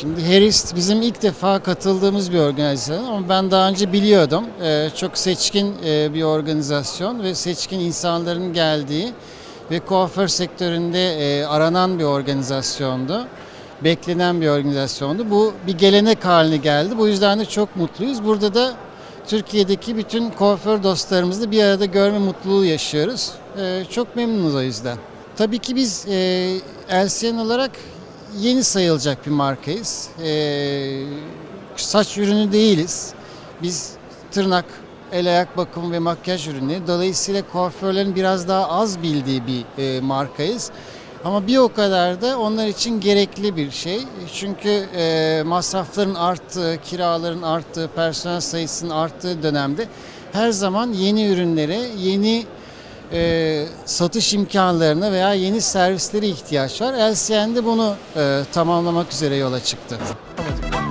Şimdi Harris bizim ilk defa katıldığımız bir organizasyon ama ben daha önce biliyordum. Ee, çok seçkin e, bir organizasyon ve seçkin insanların geldiği ve kuaför sektöründe e, aranan bir organizasyondu. Beklenen bir organizasyondu. Bu bir gelenek haline geldi. Bu yüzden de çok mutluyuz. Burada da Türkiye'deki bütün kuaför dostlarımızla bir arada görme mutluluğu yaşıyoruz. Ee, çok memnunuz o yüzden. Tabii ki biz e, LCN olarak yeni sayılacak bir markayız. Ee, saç ürünü değiliz. Biz tırnak, el ayak bakımı ve makyaj ürünleri. Dolayısıyla kuaförlerin biraz daha az bildiği bir e, markayız. Ama bir o kadar da onlar için gerekli bir şey. Çünkü e, masrafların arttığı, kiraların arttığı, personel sayısının arttığı dönemde her zaman yeni ürünlere, yeni e, satış imkanlarına veya yeni servislere ihtiyaç var. LCN de bunu e, tamamlamak üzere yola çıktı. Evet.